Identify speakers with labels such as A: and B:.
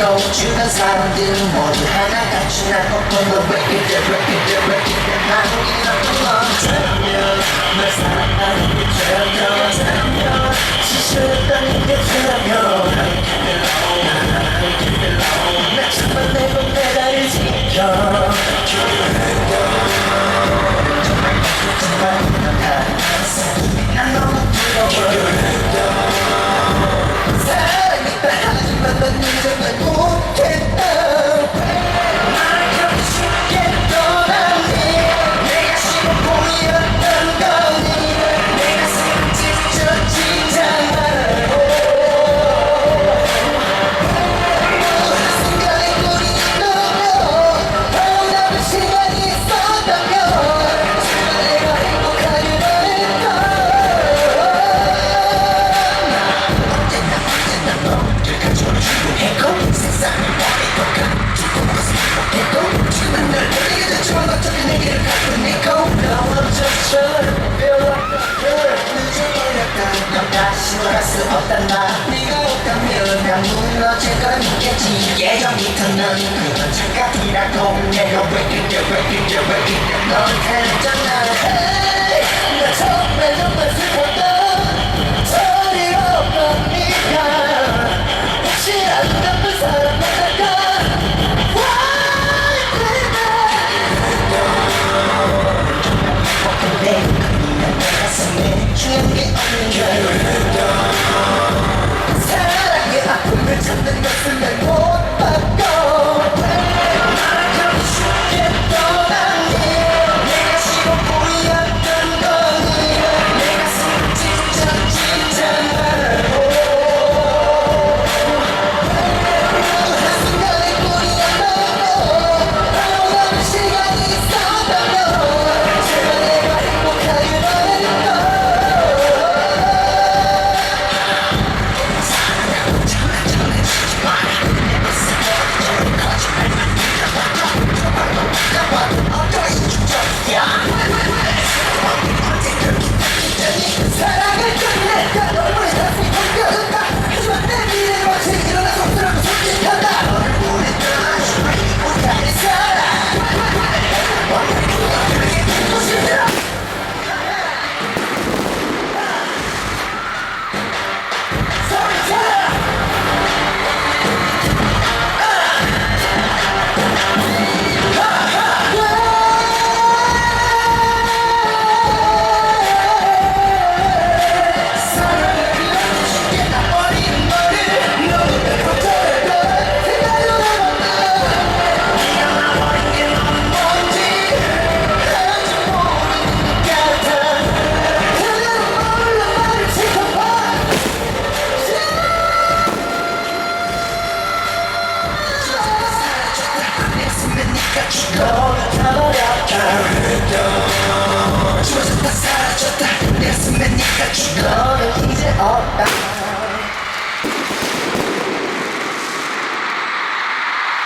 A: go 줄어서는 모두 하나 같이 날 꺾어도 break it, break it, break it. 나도 이런 걸 원하면 널 사랑하는 나 시도할 수 없단 나 네가 없다면 난 무너질 건 있겠지 예전부터는 그런 착각이라고 내가 왜 그래 왜 그래 왜 그래 넌 그랬잖아 나 정말 정말 죽어도 사라졌다 내 숨에 네가 죽어도 이제 없다